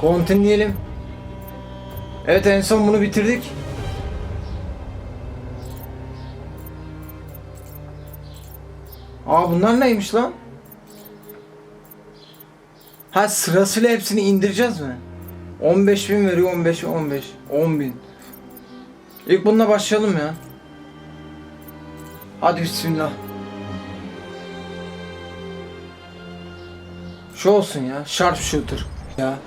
Continue diyelim. Evet en son bunu bitirdik. Aa bunlar neymiş lan? Ha sırasıyla hepsini indireceğiz mi? 15 bin veriyor 15 15 10 bin. İlk bununla başlayalım ya. Hadi bismillah. Şu olsun ya. Sharpshooter. Ya.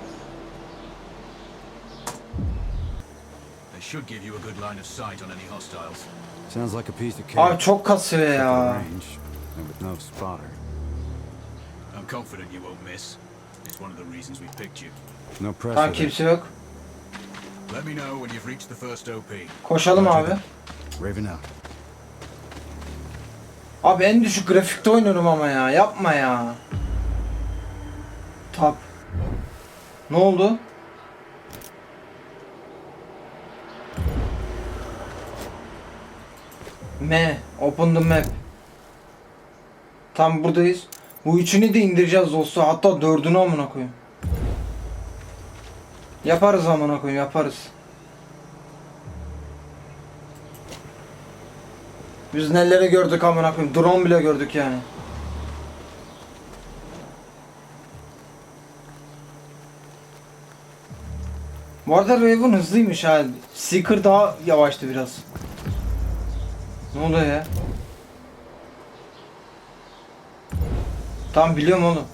Should give you a good line of sight on any hostiles. Sounds like a piece of cake. Abi çok kasıyor ya. range and with no spotter. I'm confident you won't miss. It's one of the reasons we picked you. No pressure. Tamam there. kimse yok. Let me know when you've reached the first OP. Koşalım abi. Raven out. Abi en düşük grafikte oynuyorum ama ya. Yapma ya. Tap. Ne oldu? M. Open the map. Tam buradayız. Bu üçünü de indireceğiz dostlar. Hatta dördünü amına koyayım. Yaparız amına koyayım yaparız. Biz neleri gördük amına koyayım. Drone bile gördük yani. Bu arada Raven hızlıymış ha. Seeker daha yavaştı biraz. Ne oluyor ya? Tam biliyorum oğlum.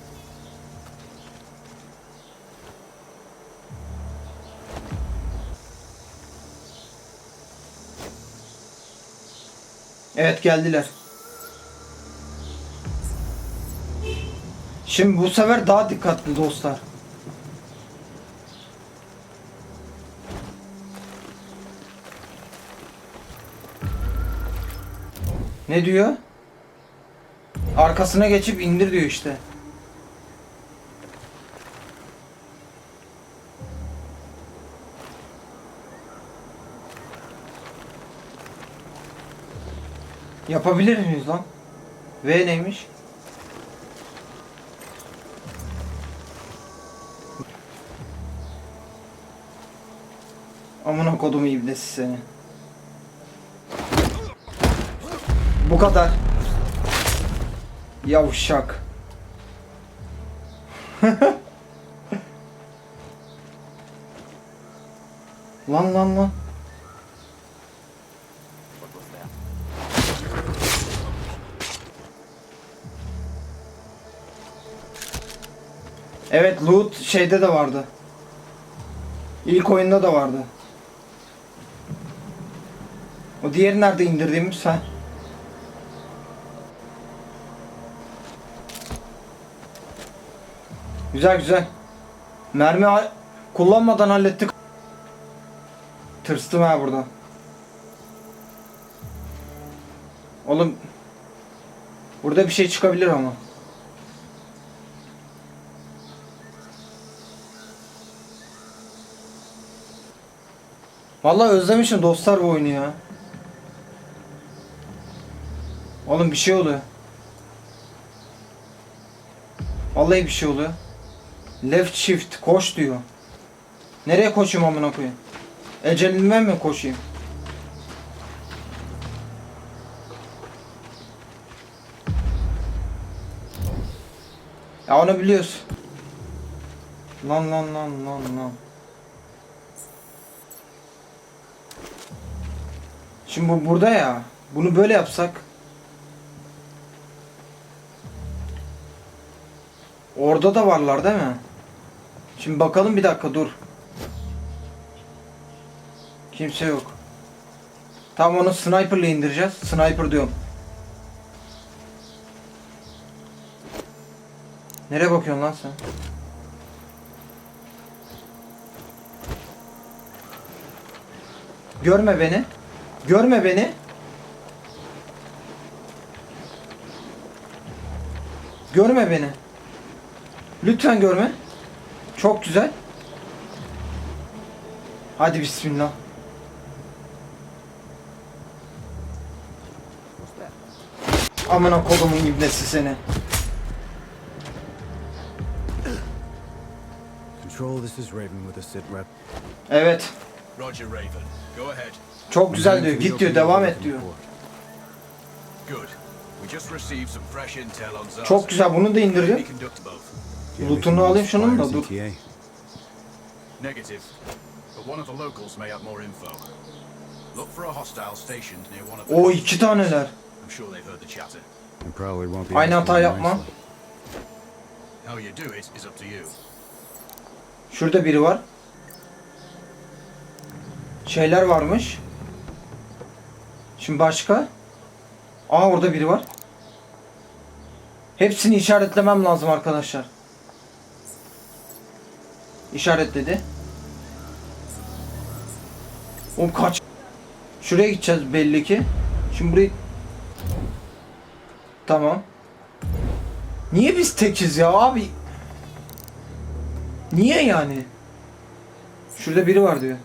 Evet geldiler. Şimdi bu sefer daha dikkatli dostlar. Ne diyor? Arkasına geçip indir diyor işte. Yapabilir miyiz lan? V neymiş? Amına kodumu ibnesi seni. Bu kadar. Yavşak. lan lan lan. Evet loot şeyde de vardı. İlk oyunda da vardı. O diğeri nerede indirdiğimiz ha? Güzel güzel. Mermi kullanmadan hallettik. Tırstım ha burada. Oğlum burada bir şey çıkabilir ama. Vallahi özlemişim dostlar bu oyunu ya. Oğlum bir şey oluyor. Vallahi bir şey oluyor. Left shift koş diyor. Nereye koşayım amına koyayım? Ecelime mi koşayım? Ya onu biliyoruz. Lan lan lan lan lan. Şimdi bu burada ya. Bunu böyle yapsak. Orada da varlar değil mi? Şimdi bakalım bir dakika dur. Kimse yok. Tamam onu sniper'la indireceğiz. Sniper diyorum. Nereye bakıyorsun lan sen? Görme beni. Görme beni. Görme beni. Lütfen görme. Çok güzel. Hadi bismillah. Amına kodumun ibnesi seni. Control, this is Raven with a sit rep. Evet. Roger, Raven. Go ahead. Çok güzel diyor. Git diyor. Devam et diyor. Good. We just received some fresh intel on Zarza. Çok güzel. Bunu da indirdim. Lootunu alayım şunun da, dur. Negative. But one of the locals may have more info. Look for a hostile stationed near one of the... O iki taneler. I'm sure they've heard the chatter. And probably won't be Aynı hata yapma. How you do it is up to you. Şurada biri var. Şeyler varmış. Şimdi başka. Aa orada biri var. Hepsini işaretlemem lazım arkadaşlar. İşaretledi. Oğlum kaç. Şuraya gideceğiz belli ki. Şimdi burayı... Tamam. Niye biz tekiz ya abi? Niye yani? Şurada biri var diyor.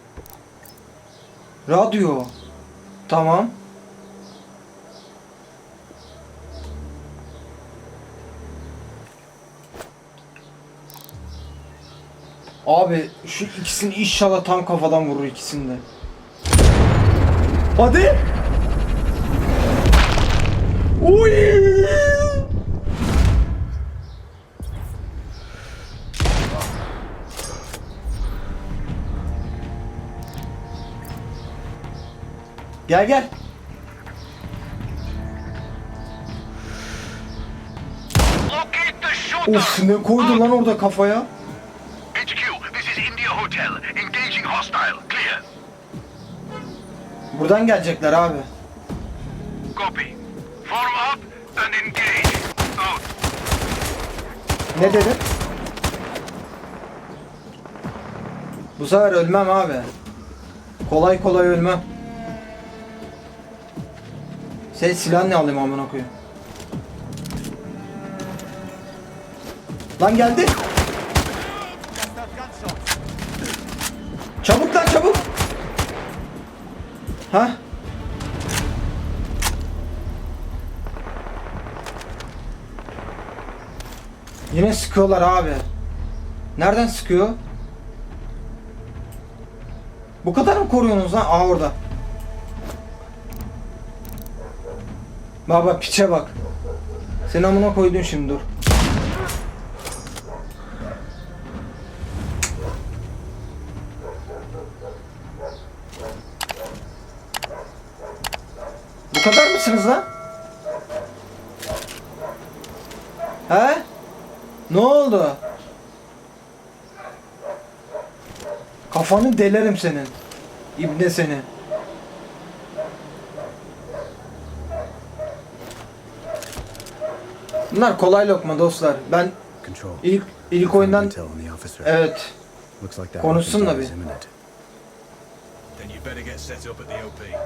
Radyo. Tamam. Abi şu ikisini inşallah tam kafadan vurur ikisini de. Hadi. Uy. Gel gel. Of ne koydu lan orada kafaya? Buradan gelecekler abi. Copy. Form up and engage. Out. Ne dedi? Bu sefer ölmem abi. Kolay kolay ölmem. Sen silah ne alayım amına koyayım? Lan geldi. Ha? Yine sıkıyorlar abi. Nereden sıkıyor? Bu kadar mı koruyorsunuz lan? Aa orada. Baba piçe bak. Sen amına koydun şimdi dur. Kadar mısınız lan? He? Ne oldu? Kafanı delerim senin. İbne seni. Bunlar kolay lokma dostlar. Ben ilk ilk oyundan evet konuşsun da bir. imminent. Then you better get set up at the OP.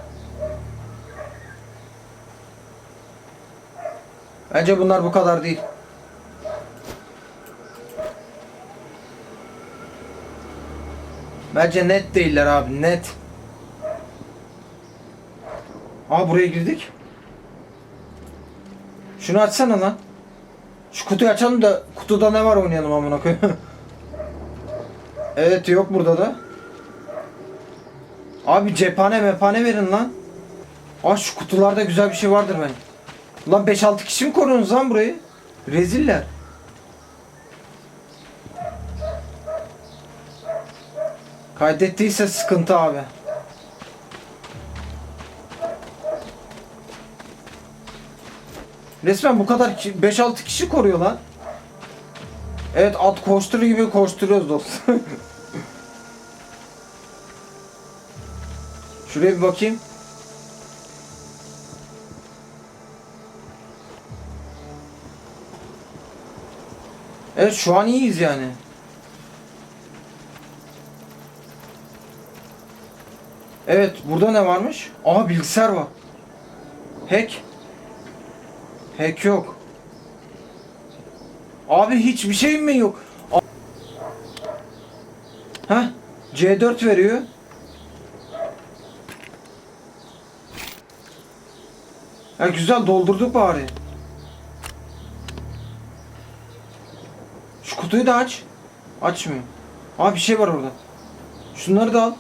Bence bunlar bu kadar değil. Bence net değiller abi net. Aa buraya girdik. Şunu açsana lan. Şu kutuyu açalım da kutuda ne var oynayalım amına koyayım. evet yok burada da. Abi cephane mephane verin lan. Aa şu kutularda güzel bir şey vardır ben. Lan 5-6 kişi mi koruyorsunuz lan burayı? Reziller. Kaydettiyse sıkıntı abi. Resmen bu kadar ki- 5-6 kişi koruyor lan. Evet at koşturur gibi koşturuyoruz dostum. Şuraya bir bakayım. Evet şu an iyiyiz yani. Evet burada ne varmış? Aha bilgisayar var. Hack. Hack yok. Abi hiçbir şey mi yok? A- Heh. C4 veriyor. Ya güzel doldurduk bari. Kutuyu da aç. Açmıyor. Aa bir şey var orada. Şunları da al.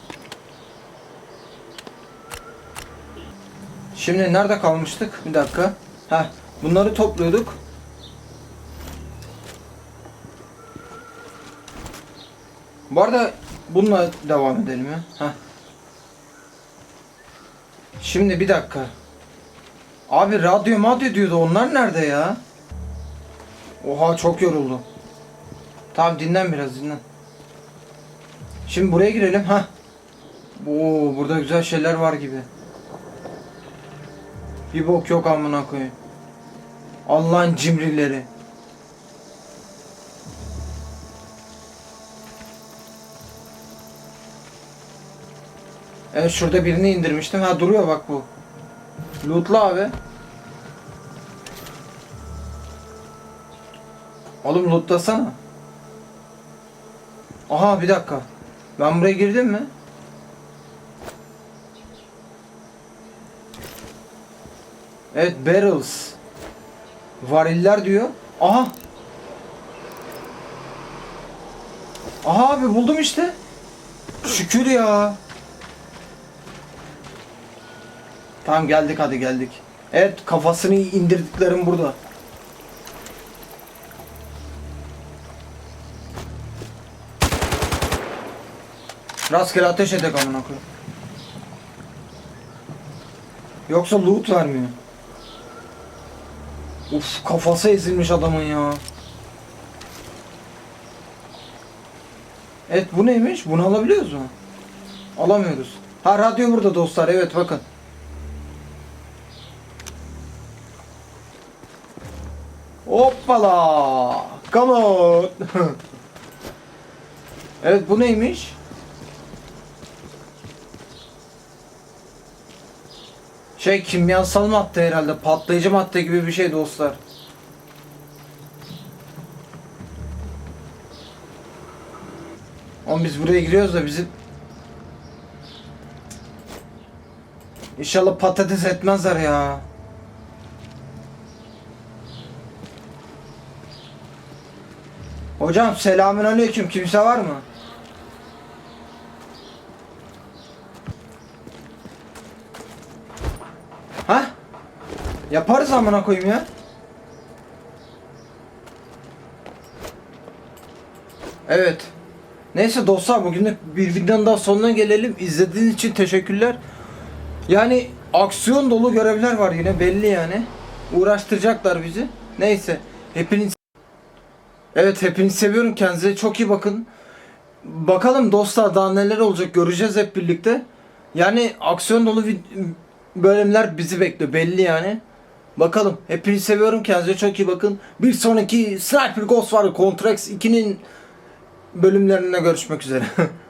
Şimdi nerede kalmıştık? Bir dakika. Heh, bunları topluyorduk. Bu arada bununla devam edelim ya. Heh. Şimdi bir dakika. Abi radyo madyo diyordu onlar nerede ya? Oha çok yoruldu. Tamam dinlen biraz dinlen. Şimdi buraya girelim ha. Oo burada güzel şeyler var gibi. Bir bok yok amına koyayım. Allah'ın cimrileri. Evet şurada birini indirmiştim. Ha duruyor bak bu. Lootla abi. Oğlum lootlasana. Aha bir dakika. Ben buraya girdim mi? Evet barrels. Variller diyor. Aha. Aha abi buldum işte. Şükür ya. Tamam geldik hadi geldik. Evet kafasını indirdiklerim burada. Rastgele ateş edek amına koyayım. Yoksa loot vermiyor. Uf kafası ezilmiş adamın ya. Evet bu neymiş? Bunu alabiliyoruz mu? Alamıyoruz. Ha radyo burada dostlar evet bakın. Hoppala. Come on. evet bu neymiş? Şey kimyasal madde herhalde. Patlayıcı madde gibi bir şey dostlar. Oğlum biz buraya giriyoruz da bizi... İnşallah patates etmezler ya. Hocam selamünaleyküm. Kimse var mı? Yaparız amına koyayım ya. Evet. Neyse dostlar bugün bir videonun daha sonuna gelelim. İzlediğiniz için teşekkürler. Yani aksiyon dolu görevler var yine belli yani. Uğraştıracaklar bizi. Neyse. Hepiniz Evet hepinizi seviyorum. Kendinize çok iyi bakın. Bakalım dostlar daha neler olacak göreceğiz hep birlikte. Yani aksiyon dolu bölümler bizi bekliyor belli yani. Bakalım. Hepinizi seviyorum. Kendinize çok iyi bakın. Bir sonraki Sniper Ghost var. Contrax 2'nin bölümlerinde görüşmek üzere.